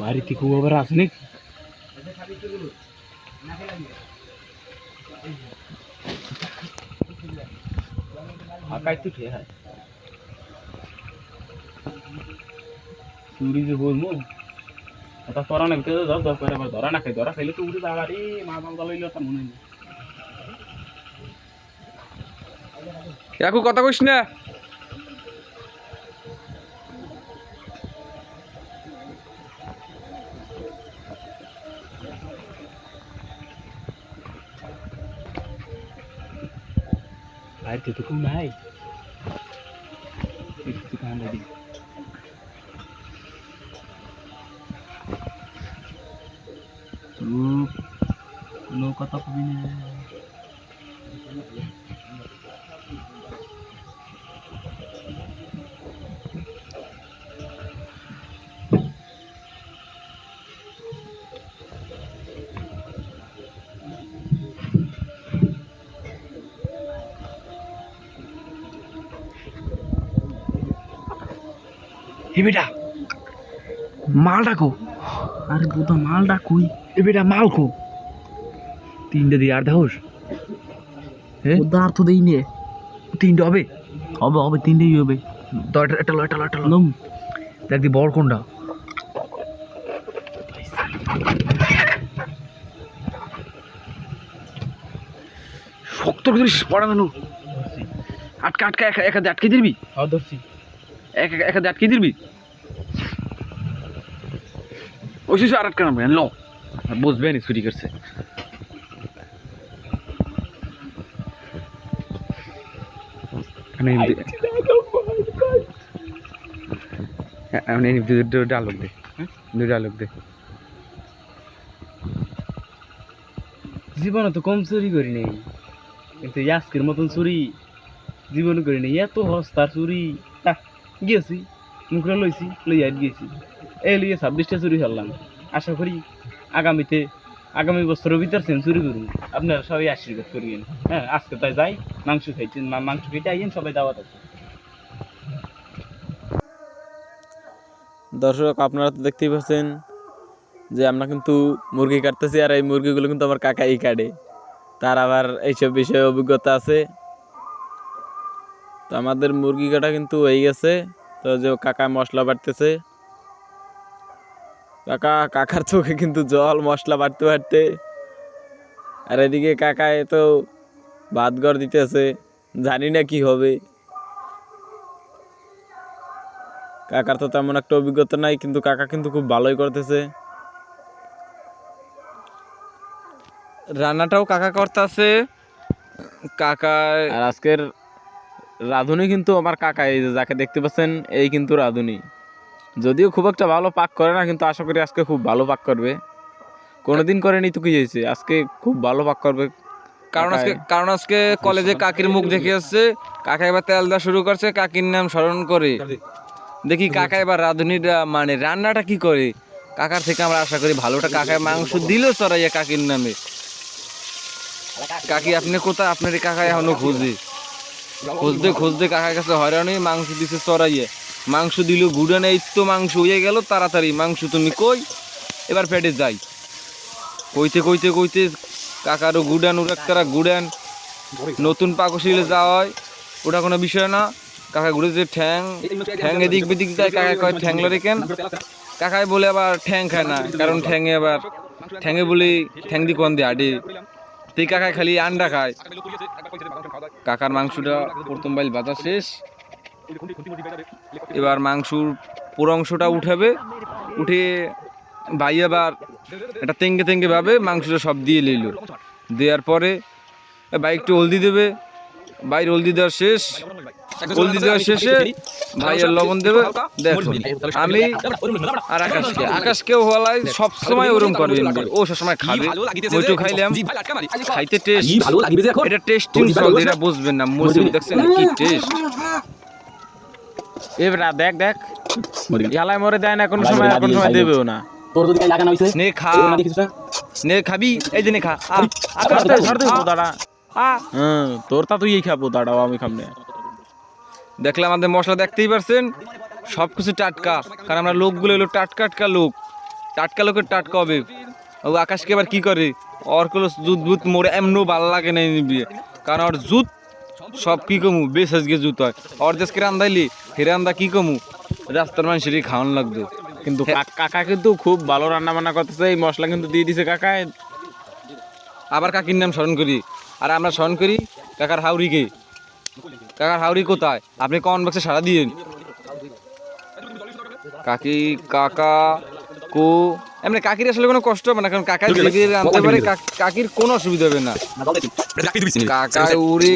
বাড়িতে খুব আবার আছে নাকি? ফাঁকাই তো ঠিক আছে চুরি যে বলব এটা তোরা না ভিতরে ধর ধর করে আবার ধরা না খাই ধরা খাইলে তো উঠে যাবা রে মা বাবা লইলে তার মনে নেই। কথা কইস না। বাড়িতে তো কেউ নাই একটু কান্দা দিই চুপ কোনো কথা কবি এ বেটা মাল ডাকো আরে বুধা মাল ডাকুই এ বেটা মাল খো তিনটে দিয়ে আর দেহস হ্যাঁ উদ্ধার তো দেই নিয়ে তিনটে হবে? হবে হবে তিনটেই হবে। তো এটা লো এটা লো এটা লো। দেখ দি বড় কোনটা। শক্ত করে পড়া কেন আটকে আটকে এক এক আটকে দিবি? হ্যাঁ ধরছি। এক হাতে আটকে দিবি? ওই শিশু আর আটকে নামবে ল। বসবে নি চুরি করছে। দু- জীবনে তো কম চুরি করি নাই। কিন্তু আজকের মতন চুরি জীবনে করি নাই। এত হস্তার চুরি। গিয়েছি মুখরা লইছি, লইয়া গিয়েছি এই লইয়া ছাব্বিশটা চুরি ফেললাম আশা করি আগামীতে, আগামী বছরের ভিতর সেঞ্চুরি করুন। আপনারা সবাই আশীর্বাদ করিয়েন। হ্যাঁ আজকে তাই যাই, মাংস খাইছেন মাংস খেতে আইয়েন, সবাই দাওয়াত আছে। দর্শক, আপনারা তো দেখতেই পাচ্ছেন যে আমরা কিন্তু মুরগি কাটতেছি, আর এই মুরগিগুলো কিন্তু আমার কাকাই কাটে। তার আবার এইসব বিষয়ে অভিজ্ঞতা আছে। তো আমাদের মুরগি কাটা কিন্তু হয়ে গেছে। তো যে কাকা মশলা বাড়তেছে। কাকা, কাকার চোখে কিন্তু জল, মশলা বাড়তে বাটতে আর এদিকে কাকায় তো ভাত ঘর দিতেছে। জানি না কি হবে। কাকার তো তেমন একটা অভিজ্ঞতা নাই, কিন্তু কাকা কিন্তু খুব ভালোই করতেছে। রান্নাটাও কাকা করতেছে। কাকা আজকের রাঁধুনি কিন্তু আমার কাকা এই যে যাকে দেখতে পাচ্ছেন এই কিন্তু রাঁধুনি। যদিও খুব একটা ভালো পাক করে না কিন্তু আশা করি আজকে খুব ভালো পাক করবে। কোনোদিন করেনি তো কি হয়েছে? আজকে খুব ভালো পাক করবে। কারণ আজকে কারণ আজকে কলেজে কাকির মুখ দেখে আসছে। কাকা এবার তেল দেওয়া শুরু করছে কাকির নাম স্মরণ করে। দেখি কাকা এবার রাঁধুনির মানে রান্নাটা কি করে? কাকার থেকে আমরা আশা করি ভালোটা কাকায় মাংস দিল চড়াইয়া কাকির নামে। কাকি আপনি কোথায়? আপনার এই কাকা এখনও খুঁজে। খুঁজতে খুঁজতে কাকার কাছে হয়রানি, মাংস দিছে চড়াইয়ে। মাংস দিল গুড়ান এই তো মাংস হয়ে গেল, তাড়াতাড়ি মাংস তুমি কই? এবার পেটে যাই। কইতে কইতে কইতে কাকারও গুডান উড়াক তারা গুডান। নতুন পাকশিলে যাওয়া হয়, ওটা কোনো বিষয় না। কাকা ঘুরে যে ঠ্যাং ঠ্যাং এদিক বেদিক যায়, কাকা কয় ঠ্যাং লড়ে কেন? কাকায় বলে আবার ঠ্যাং খায় না, কারণ ঠ্যাঙে আবার, ঠ্যাঙে বলে ঠ্যাং দি কোন দিয়ে হাঁটে তুই কাকা খালি আন্ডা খায়। কাকার মাংসটা প্রথম বাইল বাজা শেষ। এবার মাংসর পুরো অংশটা উঠাবে। উঠে ভাই আবার এটা তেঙ্গে তেঙ্গে ভাবে মাংসটা সব দিয়ে নিল দেওয়ার পরে বাইকটা হলদি দেবে। বাইর হলদি দেওয়ার শেষ। শেষে ভাই আর লবণ দেবে? দেখো আমি আর আকাশকে আকাশকেও হলাই সবসময় ওরম করবে ও সবসময় খাবে। ওইটু খাইলাম। খাইতে টেস্ট এটা টেস্টিং সল এটা বুঝবেন না। মজুরি দেখছেন কি টেস্ট এবার দেখ দেখ। মরে দেয় না কোনো সময় কোনো সময় দেবেও না। তোর যদি লাগানো হয়েছে নে খা। তোর না দেখিস না নে খাবি? এই যে নে খা। আ আ, ছাড় দে, ছাড় আ, বোতাটা। আ। তোর তা তুই খাব দাঁড়াও আমি খামনে দেখলে আমাদের মশলা দেখতেই পারছেন সব কিছু টাটকা। কারণ আমরা লোকগুলো হলো টাটকা টাটকা লোক। টাটকা লোকের টাটকা হবে। ও আকাশকে এবার কি করে? ওর কোনো জুত বুত মোড়ে এমনও ভালো লাগে না নিবি কারণ ওর জুত সব কী কমু? বেশ আজকে জুত হয়। ওর দেশকে রান্দাইলি হে রান্দা কী কমু? রাস্তার মানুষেরই খাওয়ান লাগতো কিন্তু কাকা কিন্তু খুব ভালো রান্না বান্না করতেছে। এই মশলা কিন্তু দিয়ে দিছে কাকায় আবার কাকির নাম স্মরণ করি। আর আমরা স্মরণ করি কাকার হাউরিকে। কাকার হাউরি কোথায়? আপনি কমেন্ট বক্সে সারা দিন। কাকি কাকা কো। এমনি কাকির আসলে কোনো কষ্ট হবে না কারণ কাকা যেদিকে আনতে পারে কাকির কোনো অসুবিধা হবে না। কাকা উড়ে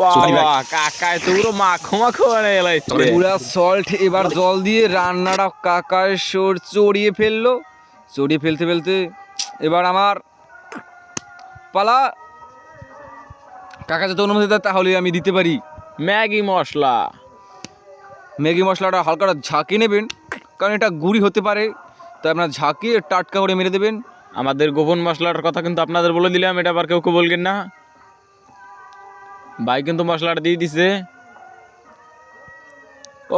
বাবা কাকা তো পুরো মাখো মাখো বানিয়ে এলাইছে পুরা সল্ট এবার জল দিয়ে রান্নাটা কাকার সর চড়িয়ে ফেলল। চড়িয়ে ফেলতে ফেলতে এবার আমার পালা। কাকা যদি অনুমতি দেয় তাহলে আমি দিতে পারি। ম্যাগি মশলা। ম্যাগি মশলাটা হালকাটা ঝাঁকিয়ে নেবেন কারণ এটা গুঁড়ি হতে পারে। তাই আপনার ঝাঁকিয়ে টাটকা করে মেরে দেবেন। আমাদের গোপন মশলাটার কথা কিন্তু আপনাদের বলে দিলাম এটা আবার কেউ কেউ বলবেন না। ভাই কিন্তু মশলাটা দিয়ে দিছে।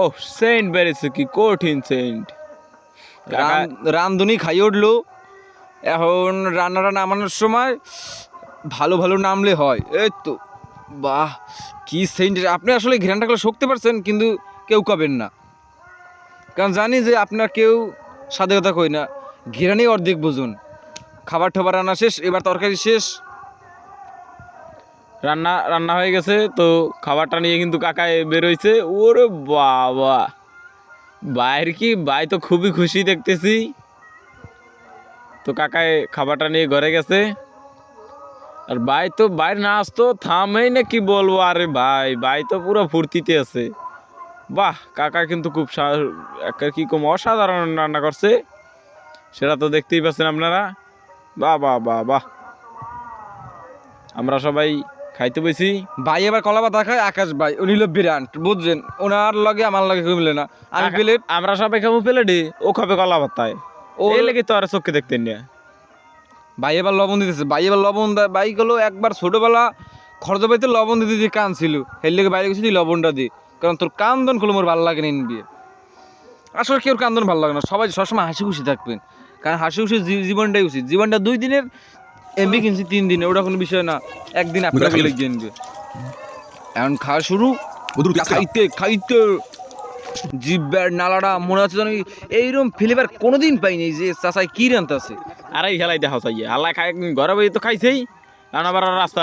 ও সেন্ট বেড়েছে কি কঠিন সেন্ট। রান্ধুনি খাইয়ে উঠল। এখন রান্নাটা নামানোর সময় ভালো ভালো নামলে হয়। এই তো, বাহ, কি সেন্ট আপনি আসলে ঘ্রানটাগুলো শক্তি পারছেন, কিন্তু কেউ কবেন না। কারণ জানি যে আপনার কেউ সাদে কথা কই না। ঘেরানি অর্ধেক বুঝুন। খাবার ঠাবার রান্না শেষ, এবার তরকারি শেষ। রান্না রান্না হয়ে গেছে, তো খাবারটা নিয়ে কিন্তু কাকায় বেরোইছে। ওরে বাবা, বাইর কি? ভাই তো খুবই খুশি দেখতেছি। তো কাকায় খাবারটা নিয়ে ঘরে গেছে। আর ভাই তো বাইরে না আসতো থামেই না কি বলব? আরে ভাই ভাই তো পুরো ফুর্তিতে আছে। বাহ কাকা কিন্তু খুব কি কম অসাধারণ রান্না করছে। সেটা তো দেখতেই পাচ্ছেন আপনারা। বাহ বাহ বাহ বাহ। আমরা সবাই খাইতে বসি ভাই এবার কলা পাতা খায় আকাশ ভাই উনি হলো বিরাট বুঝছেন? ওনার লগে আমার লগে কেউ মিলে না। আমি প্লেট আমরা সবাই খাব প্লেটে ও খাবে কলা পাতায়। ও ও লেগে তো আর চোখে দেখতেন না। ভাই এবার লবণ দিতেছে। ভাই এবার লবণ দেয় ভাই গুলো একবার ছোটোবেলা খরচ পাইতে লবণ দিতে যে কান ছিল হের লেগে বাইরে গেছি লবণটা দি। কারণ তোর কান্দন খুলে মোর ভালো লাগে না বিয়ে আসলে কেউ কান্দন ভালো লাগে না। সবাই সবসময় হাসি খুশি থাকবেন। কারণ হাসি খুশি জীবনটাই উচিত জীবনটা দুই দিনের এমবি কিনছি তিন দিনে। ওটা কোনো বিষয় না। একদিন আপনার এখন খাওয়া শুরু। খাইতে খাইতে। জিব্বার নালাটা মনে হচ্ছে যেন এইরকম ফ্লেভার কোনোদিন পাইনি যে চাচাই কি রান্তাছে। আর খেলাই দেখা চাই আল্লাহ খাই ঘরে বই তো খাইছেই, রান্না বাড়ার রাস্তা